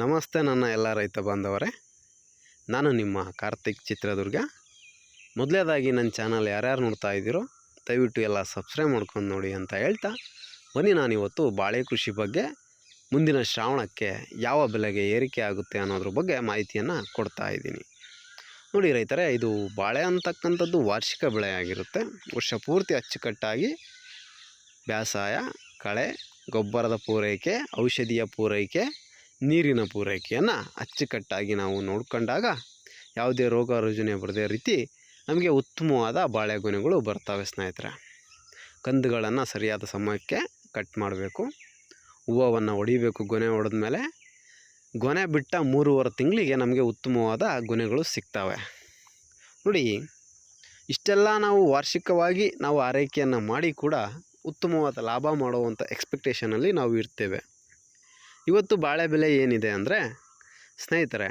ನಮಸ್ತೆ ನನ್ನ ಎಲ್ಲ ರೈತ ಬಾಂಧವರೇ. ನಾನು ನಿಮ್ಮ ಕಾರ್ತಿಕ್ ಚಿತ್ರದುರ್ಗ. ಮೊದಲೇದಾಗಿ ನನ್ನ ಚಾನಲ್ ಯಾರ್ಯಾರು ನೋಡ್ತಾ ಇದ್ದೀರೋ, ದಯವಿಟ್ಟು ಎಲ್ಲ ಸಬ್ಸ್ಕ್ರೈಬ್ ಮಾಡ್ಕೊಂಡು ನೋಡಿ ಅಂತ ಹೇಳ್ತಾ, ಬನ್ನಿ ನಾನಿವತ್ತು ಬಾಳೆ ಕೃಷಿ ಬಗ್ಗೆ, ಮುಂದಿನ ಶ್ರಾವಣಕ್ಕೆ ಯಾವ ಬೆಲೆಗೆ ಏರಿಕೆ ಆಗುತ್ತೆ ಅನ್ನೋದ್ರ ಬಗ್ಗೆ ಮಾಹಿತಿಯನ್ನು ಕೊಡ್ತಾ ಇದ್ದೀನಿ. ನೋಡಿ ರೈತರೇ, ಇದು ಬಾಳೆ ಅಂತಕ್ಕಂಥದ್ದು ವಾರ್ಷಿಕ ಬೆಳೆ ಆಗಿರುತ್ತೆ ವರ್ಷ ಪೂರ್ತಿ ಅಚ್ಚುಕಟ್ಟಾಗಿ ಬೇಸಾಯ ಕಳೆ, ಗೊಬ್ಬರದ ಪೂರೈಕೆ, ಔಷಧಿಯ ಪೂರೈಕೆ ನೀರಿನ ಪೂರೈಕೆಯನ್ನು ಅಚ್ಚುಕಟ್ಟಾಗಿ ನಾವು ನೋಡಿಕೊಂಡಾಗ ಯಾವುದೇ ರೋಗ ರುಜಿನ ಬರದೇ ರೀತಿ ನಮಗೆ ಉತ್ತಮವಾದ ಬಾಳೆಗೊನೆಗಳು ಬರ್ತವೆ ಸ್ನೇಹಿತರೆ. ಕಂದುಗಳನ್ನು ಸರಿಯಾದ ಸಮಯಕ್ಕೆ ಕಟ್ ಮಾಡಬೇಕು. ಹೂವನ್ನು ಹೊಡಿಬೇಕು ಗೊನೆ ಹೊಡೆದ ಮೇಲೆ ಗೊನೆ ಬಿಟ್ಟ ಮೂರುವರೆ ತಿಂಗಳಿಗೆ ನಮಗೆ ಉತ್ತಮವಾದ ಗೊನೆಗಳು ಸಿಗ್ತವೆ. ನೋಡಿ, ಇಷ್ಟೆಲ್ಲ ನಾವು ವಾರ್ಷಿಕವಾಗಿ ನಾವು ಆರೈಕೆಯನ್ನು ಮಾಡಿ ಕೂಡ ಉತ್ತಮವಾದ ಲಾಭ ಮಾಡುವಂಥ ಎಕ್ಸ್ಪೆಕ್ಟೇಷನಲ್ಲಿ ನಾವು ಇರ್ತೇವೆ. ಇವತ್ತು ಬಾಳೆ ಬೆಲೆ ಏನಿದೆ ಅಂದರೆ, ಸ್ನೇಹಿತರೆ,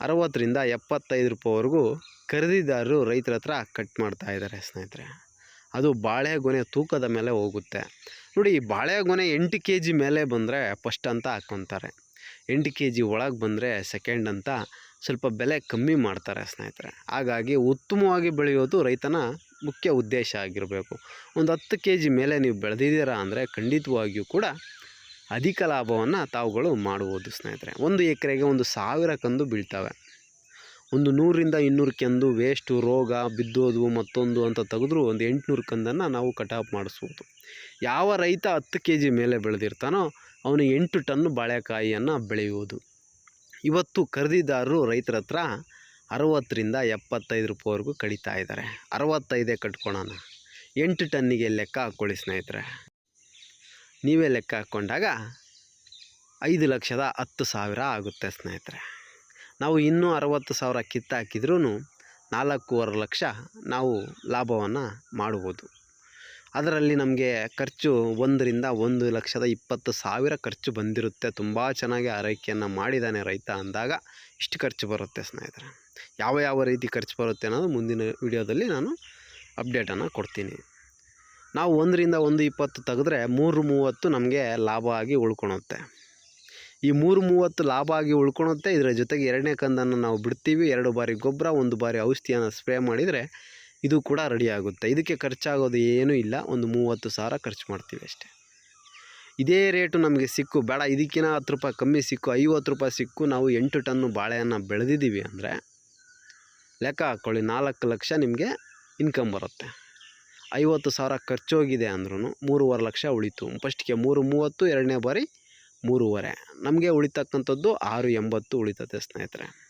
ಅರವತ್ತರಿಂದ ಎಪ್ಪತ್ತೈದು ರೂಪಾಯಿವರೆಗೂ ಖರೀದಿದಾರರು ರೈತರ ಹತ್ರ ಕಟ್ ಮಾಡ್ತಾ ಇದ್ದಾರೆ ಸ್ನೇಹಿತರೆ. ಅದು ಬಾಳೆಗೊನೆ ತೂಕದ ಮೇಲೆ ಹೋಗುತ್ತೆ. ನೋಡಿ ಬಾಳೆಗೊನೆ ಎಂಟು ಕೆ ಜಿ ಮೇಲೆ ಬಂದರೆ ಫಸ್ಟ್ ಅಂತ ಹಾಕ್ಕೊತಾರೆ ಎಂಟು ಕೆ ಜಿ ಒಳಗೆ ಬಂದರೆ ಸೆಕೆಂಡ್ ಅಂತ ಸ್ವಲ್ಪ ಬೆಲೆ ಕಮ್ಮಿ ಮಾಡ್ತಾರೆ ಸ್ನೇಹಿತರೆ. ಹಾಗಾಗಿ ಉತ್ತಮವಾಗಿ ಬೆಳೆಯೋದು ರೈತನ ಮುಖ್ಯ ಉದ್ದೇಶ ಆಗಿರಬೇಕು. ಒಂದು ಹತ್ತು ಕೆ ಜಿ ಮೇಲೆ ನೀವು ಬೆಳೆದಿದ್ದೀರಾ ಅಂದರೆ ಖಂಡಿತವಾಗಿಯೂ ಕೂಡ ಅಧಿಕ ಲಾಭವನ್ನು ತಾವುಗಳು ಮಾಡುವುದು ಸ್ನೇಹಿತರೆ. ಒಂದು ಎಕರೆಗೆ ಒಂದು ಸಾವಿರ ಕಂದು ಬೀಳ್ತವೆ. ಒಂದು ನೂರರಿಂದ ಇನ್ನೂರು ಕೆಂದು ವೇಸ್ಟು ರೋಗ ಬಿದ್ದೋದು ಮತ್ತೊಂದು ಅಂತ ತೆಗೆದ್ರು ಒಂದು ಎಂಟುನೂರು ಕಂದನ್ನು ನಾವು ಕಟಾಪ್ ಮಾಡಿಸ್ಬೋದು. ಯಾವ ರೈತ ಹತ್ತು ಕೆ ಜಿ ಮೇಲೆ ಬೆಳೆದಿರ್ತಾನೋ ಅವನು ಎಂಟು ಟನ್ನು ಬಾಳೆಕಾಯಿಯನ್ನು ಬೆಳೆಯುವುದು. ಇವತ್ತು ಖರೀದಿದಾರರು ರೈತರ ಹತ್ರ ಅರವತ್ತರಿಂದ ಎಪ್ಪತ್ತೈದು ರೂಪಾಯಿವರೆಗೂ ಕಡಿತಾ ಇದ್ದಾರೆ. ಅರವತ್ತೈದೇ ಕಟ್ಕೊಳ್ಳೋಣ ಎಂಟು ಟನ್ನಿಗೆ ಲೆಕ್ಕ ಹಾಕ್ಕೊಳ್ಳಿ ಸ್ನೇಹಿತರೆ. ನೀವೇ ಲೆಕ್ಕ ಹಾಕ್ಕೊಂಡಾಗ ಐದು ಲಕ್ಷದ ಹತ್ತು ಸಾವಿರ ಆಗುತ್ತೆ ಸ್ನೇಹಿತರೆ. ನಾವು ಇನ್ನೂ ಅರವತ್ತು ಸಾವಿರ ಕಿತ್ತಾಕಿದ್ರೂ ನಾಲ್ಕೂವರೆ ಲಕ್ಷ ನಾವು ಲಾಭವನ್ನು ಮಾಡ್ಬೋದು. ಅದರಲ್ಲಿ ನಮಗೆ ಖರ್ಚು ಒಂದರಿಂದ ಒಂದು ಲಕ್ಷದ ಇಪ್ಪತ್ತು ಸಾವಿರ ಖರ್ಚು ಬಂದಿರುತ್ತೆ. ತುಂಬ ಚೆನ್ನಾಗಿ ಆರೈಕೆಯನ್ನು ಮಾಡಿದ್ದಾನೆ ರೈತ ಅಂದಾಗ ಇಷ್ಟು ಖರ್ಚು ಬರುತ್ತೆ ಸ್ನೇಹಿತರೆ. ಯಾವ ಯಾವ ರೀತಿ ಖರ್ಚು ಬರುತ್ತೆ ಅನ್ನೋದು ಮುಂದಿನ ವಿಡಿಯೋದಲ್ಲಿ ನಾನು ಅಪ್ಡೇಟನ್ನು ಕೊಡ್ತೀನಿ. ನಾವು ಒಂದರಿಂದ ಒಂದು ಇಪ್ಪತ್ತು ತೆಗೆದ್ರೆ ಮೂರು ಮೂವತ್ತು ನಮಗೆ ಲಾಭ ಆಗಿ ಉಳ್ಕೊಳುತ್ತೆ ಈ ಮೂರು ಮೂವತ್ತು ಲಾಭ ಆಗಿ ಉಳ್ಕೊಳುತ್ತೆ ಇದರ ಜೊತೆಗೆ ಎರಡನೇ ಕಂದನ್ನು ನಾವು ಬಿಡ್ತೀವಿ. ಎರಡು ಬಾರಿ ಗೊಬ್ಬರ, ಒಂದು ಬಾರಿ ಔಷಧಿಯನ್ನು ಸ್ಪ್ರೇ ಮಾಡಿದರೆ ಇದು ಕೂಡ ರೆಡಿ ಆಗುತ್ತೆ. ಇದಕ್ಕೆ ಖರ್ಚಾಗೋದು ಏನೂ ಇಲ್ಲ. ಒಂದು ಮೂವತ್ತು ಸಾವಿರ ಖರ್ಚು ಮಾಡ್ತೀವಿ ಅಷ್ಟೇ. ಇದೇ ರೇಟು ನಮಗೆ ಸಿಕ್ಕು. ಬೇಡ ಇದಕ್ಕಿಂತ ಹತ್ತು ರೂಪಾಯಿ ಕಮ್ಮಿ ಸಿಕ್ಕು. ಐವತ್ತು ರೂಪಾಯಿ ಸಿಕ್ಕು. ನಾವು ಎಂಟು ಟನ್ನು ಬಾಳೆಯನ್ನು ಬೆಳೆದಿದ್ದೀವಿ ಅಂದರೆ ಲೆಕ್ಕ ಹಾಕ್ಕೊಳ್ಳಿ. ನಾಲ್ಕು ಲಕ್ಷ ನಿಮಗೆ ಇನ್ಕಮ್ ಬರುತ್ತೆ. ಐವತ್ತು ಸಾವಿರ ಖರ್ಚೋಗಿದೆ ಅಂದ್ರೂ ಮೂರುವರೆ ಲಕ್ಷ ಉಳಿತು. ಫಸ್ಟ್ಗೆ ಮೂರು ಮೂವತ್ತು, ಎರಡನೇ ಬಾರಿ ಮೂರುವರೆ. ನಮಗೆ ಉಳಿತಕ್ಕಂಥದ್ದು ಆರು ಎಂಬತ್ತು ಉಳಿತದೆ ಸ್ನೇಹಿತರೆ.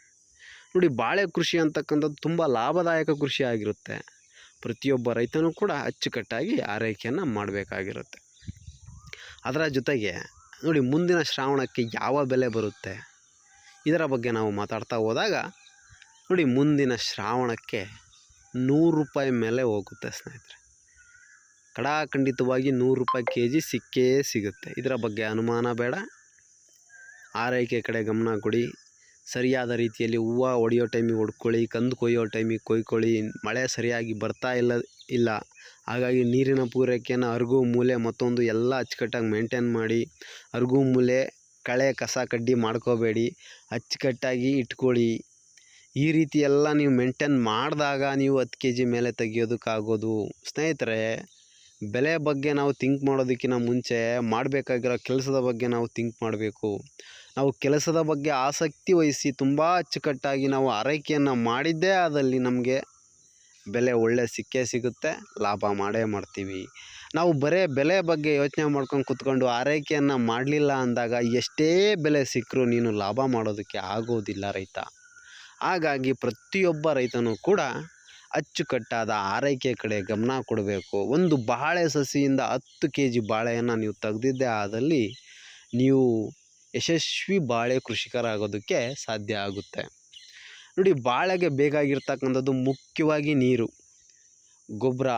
ನೋಡಿ ಬಾಳೆ ಕೃಷಿ ಅಂತಕ್ಕಂಥದ್ದು ತುಂಬ ಲಾಭದಾಯಕ ಕೃಷಿ ಆಗಿರುತ್ತೆ. ಪ್ರತಿಯೊಬ್ಬ ರೈತನೂ ಕೂಡ ಅಚ್ಚುಕಟ್ಟಾಗಿ ಆರೈಕೆಯನ್ನು ಮಾಡಬೇಕಾಗಿರುತ್ತೆ. ಅದರ ಜೊತೆಗೆ ನೋಡಿ ಮುಂದಿನ ಶ್ರಾವಣಕ್ಕೆ ಯಾವ ಬೆಲೆ ಬರುತ್ತೆ? ಇದರ ಬಗ್ಗೆ ನಾವು ಮಾತಾಡ್ತಾ ಹೋದಾಗ ನೋಡಿ ಮುಂದಿನ ಶ್ರಾವಣಕ್ಕೆ ನೂರು ರೂಪಾಯಿ ಮೇಲೆ ಹೋಗುತ್ತೆ ಸ್ನೇಹಿತರೆ. ಕಡಾಖಂಡಿತವಾಗಿ ನೂರು ರೂಪಾಯಿ ಕೆ ಜಿ ಸಿಕ್ಕೇ ಸಿಗುತ್ತೆ. ಇದರ ಬಗ್ಗೆ ಅನುಮಾನ ಬೇಡ. ಆರೈಕೆ ಕಡೆ ಗಮನ ಕೊಡಿ. ಸರಿಯಾದ ರೀತಿಯಲ್ಲಿ ಹೂವು ಹೊಡೆಯೋ ಟೈಮಿಗೆ ಹೊಡ್ಕೊಳ್ಳಿ, ಕಂದು ಕೊಯ್ಯೋ ಟೈಮಿಗೆ ಕೊಯ್ಕೊಳ್ಳಿ. ಮಳೆ ಸರಿಯಾಗಿ ಬರ್ತಾ ಇಲ್ಲ ಇಲ್ಲ. ಹಾಗಾಗಿ ನೀರಿನ ಪೂರೈಕೆಯನ್ನು ಅರ್ಗು ಮೂಲೆ ಮತ್ತೊಂದು ಎಲ್ಲ ಅಚ್ಚುಕಟ್ಟಾಗಿ ಮೇಂಟೈನ್ ಮಾಡಿ. ಅರ್ಗು ಮೂಲೆ ಕಳೆ ಕಸ ಕಡ್ಡಿ ಮಾಡ್ಕೋಬೇಡಿ. ಅಚ್ಚುಕಟ್ಟಾಗಿ ಇಟ್ಕೊಳ್ಳಿ. ಈ ರೀತಿ ಎಲ್ಲ ನೀವು ಮೇಂಟೈನ್ ಮಾಡಿದಾಗ ನೀವು ಹತ್ತು ಕೆ ಜಿ ಮೇಲೆ ತೆಗಿಯೋದಕ್ಕಾಗೋದು. ಸ್ನೇಹಿತರೆ ಬೆಲೆ ಬಗ್ಗೆ ನಾವು ಥಿಂಕ್ ಮಾಡೋದಕ್ಕಿಂತ ಮುಂಚೆ ಮಾಡಬೇಕಾಗಿರೋ ಕೆಲಸದ ಬಗ್ಗೆ ನಾವು ಥಿಂಕ್ ಮಾಡಬೇಕು. ನಾವು ಕೆಲಸದ ಬಗ್ಗೆ ಆಸಕ್ತಿ ವಹಿಸಿ ತುಂಬ ಅಚ್ಚುಕಟ್ಟಾಗಿ ನಾವು ಆರೈಕೆಯನ್ನು ಮಾಡಿದ್ದೇ ಆದಲ್ಲಿ ನಮಗೆ ಬೆಲೆ ಒಳ್ಳೆ ಸಿಕ್ಕೇ ಸಿಗುತ್ತೆ, ಲಾಭ ಮಾಡೇ ಮಾಡ್ತೀವಿ. ನಾವು ಬರೇ ಬೆಲೆ ಬಗ್ಗೆ ಯೋಚನೆ ಮಾಡ್ಕೊಂಡು ಕೂತ್ಕೊಂಡು ಆರೈಕೆಯನ್ನು ಮಾಡಲಿಲ್ಲ ಅಂದಾಗ ಎಷ್ಟೇ ಬೆಲೆ ಸಿಕ್ಕರೂ ನೀನು ಲಾಭ ಮಾಡೋದಕ್ಕೆ ಆಗೋದಿಲ್ಲ ರೈತ. ಹಾಗಾಗಿ ಪ್ರತಿಯೊಬ್ಬ ರೈತನೂ ಕೂಡ ಅಚ್ಚುಕಟ್ಟಾದ ಆರೈಕೆ ಕಡೆ ಗಮನ ಕೊಡಬೇಕು. ಒಂದು ಬಾಳೆ ಸಸಿಯಿಂದ ಹತ್ತು ಕೆ ಜಿ ಬಾಳೆಯನ್ನು ನೀವು ತೆಗೆದಿದ್ದೇ ಆದಲ್ಲಿ ನೀವು ಯಶಸ್ವಿ ಬಾಳೆ ಕೃಷಿಕರಾಗೋದಕ್ಕೆ ಸಾಧ್ಯ ಆಗುತ್ತೆ. ನೋಡಿ, ಬಾಳೆಗೆ ಬೇಕಾಗಿರ್ತಕ್ಕಂಥದ್ದು ಮುಖ್ಯವಾಗಿ ನೀರು, ಗೊಬ್ಬರ,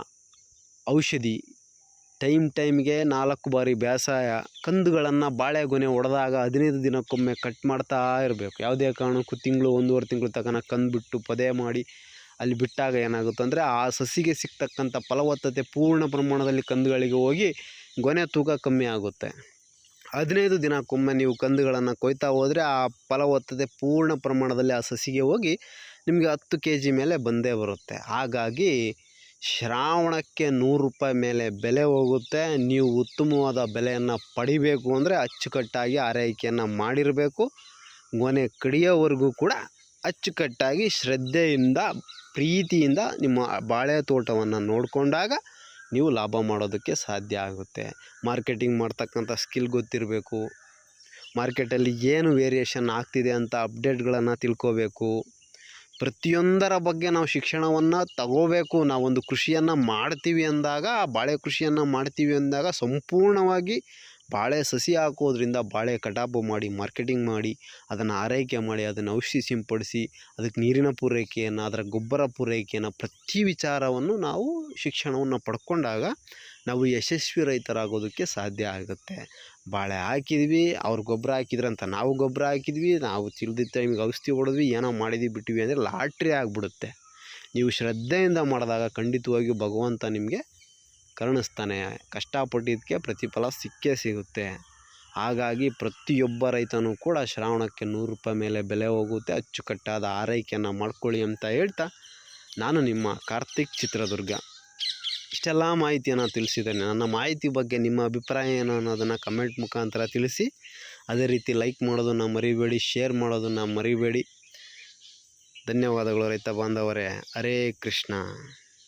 ಔಷಧಿ. ಟೈಮ್ ಟೈಮ್ಗೆ ನಾಲ್ಕು ಬಾರಿ ಬೇಸಾಯ, ಕಂದುಗಳನ್ನು ಬಾಳೆಗೊನೆ ಹೊಡೆದಾಗ ಹದಿನೈದು ದಿನಕ್ಕೊಮ್ಮೆ ಕಟ್ ಮಾಡ್ತಾ ಇರಬೇಕು. ಯಾವುದೇ ಕಾರಣಕ್ಕೂ ತಿಂಗಳು, ಒಂದೂವರೆ ತಿಂಗಳು ತನಕ ಕಂದು ಬಿಟ್ಟು ಪದೇ ಮಾಡಿ ಅಲ್ಲಿ ಬಿಟ್ಟಾಗ ಏನಾಗುತ್ತೆ ಅಂದರೆ ಆ ಸಸಿಗೆ ಸಿಗ್ತಕ್ಕಂಥ ಫಲವತ್ತತೆ ಪೂರ್ಣ ಪ್ರಮಾಣದಲ್ಲಿ ಕಂದುಗಳಿಗೆ ಹೋಗಿ ಗೊನೆ ತೂಕ ಕಮ್ಮಿ ಆಗುತ್ತೆ. ಹದಿನೈದು ದಿನಕ್ಕೊಮ್ಮೆ ನೀವು ಕಂದುಗಳನ್ನು ಕೊಯ್ತಾ ಹೋದರೆ ಆ ಫಲವತ್ತತೆ ಪೂರ್ಣ ಪ್ರಮಾಣದಲ್ಲಿ ಆ ಸಸಿಗೆ ಹೋಗಿ ನಿಮಗೆ ಹತ್ತು ಕೆ ಜಿ ಮೇಲೆ ಬಂದೇ ಬರುತ್ತೆ. ಹಾಗಾಗಿ ಶ್ರಾವಣಕ್ಕೆ ನೂರು ರೂಪಾಯಿ ಮೇಲೆ ಬೆಲೆ ಹೋಗುತ್ತೆ. ನೀವು ಉತ್ತಮವಾದ ಬೆಲೆಯನ್ನು ಪಡಿಬೇಕು ಅಂದರೆ ಅಚ್ಚುಕಟ್ಟಾಗಿ ಆರೈಕೆಯನ್ನು ಮಾಡಿರಬೇಕು. ಗೊನೆ ಕಡಿಯೋವರೆಗೂ ಕೂಡ ಅಚ್ಚುಕಟ್ಟಾಗಿ ಶ್ರದ್ಧೆಯಿಂದ ಪ್ರೀತಿಯಿಂದ ನಿಮ್ಮ ಬಾಳೆ ತೋಟವನ್ನು ನೋಡಿಕೊಂಡಾಗ ನೀವು ಲಾಭ ಮಾಡೋದಕ್ಕೆ ಸಾಧ್ಯ ಆಗುತ್ತೆ. ಮಾರ್ಕೆಟಿಂಗ್ ಮಾಡ್ತಕ್ಕಂಥ ಸ್ಕಿಲ್ ಗೊತ್ತಿರಬೇಕು. ಮಾರ್ಕೆಟಲ್ಲಿ ಏನು ವೇರಿಯೇಷನ್ ಆಗ್ತಿದೆ ಅಂತ ಅಪ್ಡೇಟ್ಗಳನ್ನು ತಿಳ್ಕೋಬೇಕು. ಪ್ರತಿಯೊಂದರ ಬಗ್ಗೆ ನಾವು ಶಿಕ್ಷಣವನ್ನು ತಗೋಬೇಕು. ನಾವೊಂದು ಕೃಷಿಯನ್ನು ಮಾಡ್ತೀವಿ ಅಂದಾಗ, ಬಾಳೆ ಕೃಷಿಯನ್ನು ಮಾಡ್ತೀವಿ ಅಂದಾಗ ಸಂಪೂರ್ಣವಾಗಿ ಬಾಳೆ ಸಸಿ ಹಾಕೋದ್ರಿಂದ ಬಾಳೆ ಕಟಾಪು ಮಾಡಿ, ಮಾರ್ಕೆಟಿಂಗ್ ಮಾಡಿ, ಅದನ್ನು ಆರೈಕೆ ಮಾಡಿ, ಅದನ್ನು ಔಷಧಿ ಸಿಂಪಡಿಸಿ ಅದಕ್ಕೆ ನೀರಿನ ಪೂರೈಕೆಯನ್ನು, ಅದರ ಗೊಬ್ಬರ ಪೂರೈಕೆಯನ್ನು ಪ್ರತಿ ವಿಚಾರವನ್ನು ನಾವು ಶಿಕ್ಷಣವನ್ನು ಪಡ್ಕೊಂಡಾಗ ನಾವು ಯಶಸ್ವಿ ರೈತರಾಗೋದಕ್ಕೆ ಸಾಧ್ಯ ಆಗುತ್ತೆ. ಬಾಳೆ ಹಾಕಿದ್ವಿ, ಅವ್ರು ಗೊಬ್ಬರ ಹಾಕಿದ್ರಂತ ನಾವು ಗೊಬ್ಬರ ಹಾಕಿದ್ವಿ, ನಾವು ತಿಳಿದಿದ್ದ ಟೈಮಿಗೆ ಔಷಧಿ ಹೊಡೆದ್ವಿ, ಏನೋ ಮಾಡಿದ್ವಿ, ಬಿಟ್ವಿ ಅಂದರೆ ಲಾಟ್ರಿ ಆಗಿಬಿಡುತ್ತೆ. ನೀವು ಶ್ರದ್ಧೆಯಿಂದ ಮಾಡಿದಾಗ ಖಂಡಿತವಾಗಿಯೂ ಭಗವಂತ ನಿಮಗೆ ಕರುಣಿಸ್ತಾನೆ. ಕಷ್ಟಪಟ್ಟಿದ್ದಕ್ಕೆ ಪ್ರತಿಫಲ ಸಿಕ್ಕೇ ಸಿಗುತ್ತೆ. ಹಾಗಾಗಿ ಪ್ರತಿಯೊಬ್ಬ ರೈತನೂ ಕೂಡ ಶ್ರಾವಣಕ್ಕೆ ನೂರು ರೂಪಾಯಿ ಮೇಲೆ ಬೆಲೆ ಹೋಗುತ್ತೆ. ಅಚ್ಚುಕಟ್ಟಾದ ಆರೈಕೆಯನ್ನು ಮಾಡ್ಕೊಳ್ಳಿ ಅಂತ ಹೇಳ್ತಾ ನಾನು ನಿಮ್ಮ ಕಾರ್ತಿಕ್ ಚಿತ್ರದುರ್ಗ. ಇಷ್ಟೆಲ್ಲ ಮಾಹಿತಿಯನ್ನು ತಿಳಿಸಿದ್ದೇನೆ. ನನ್ನ ಮಾಹಿತಿ ಬಗ್ಗೆ ನಿಮ್ಮ ಅಭಿಪ್ರಾಯ ಏನು ಅನ್ನೋದನ್ನು ಕಮೆಂಟ್ ಮುಖಾಂತರ ತಿಳಿಸಿ. ಅದೇ ರೀತಿ ಲೈಕ್ ಮಾಡೋದನ್ನು ಮರಿಬೇಡಿ ಶೇರ್ ಮಾಡೋದನ್ನು ಮರಿಬೇಡಿ. ಧನ್ಯವಾದಗಳು ರೈತ ಬಾಂಧವರೇ. ಹರೇ ಕೃಷ್ಣ.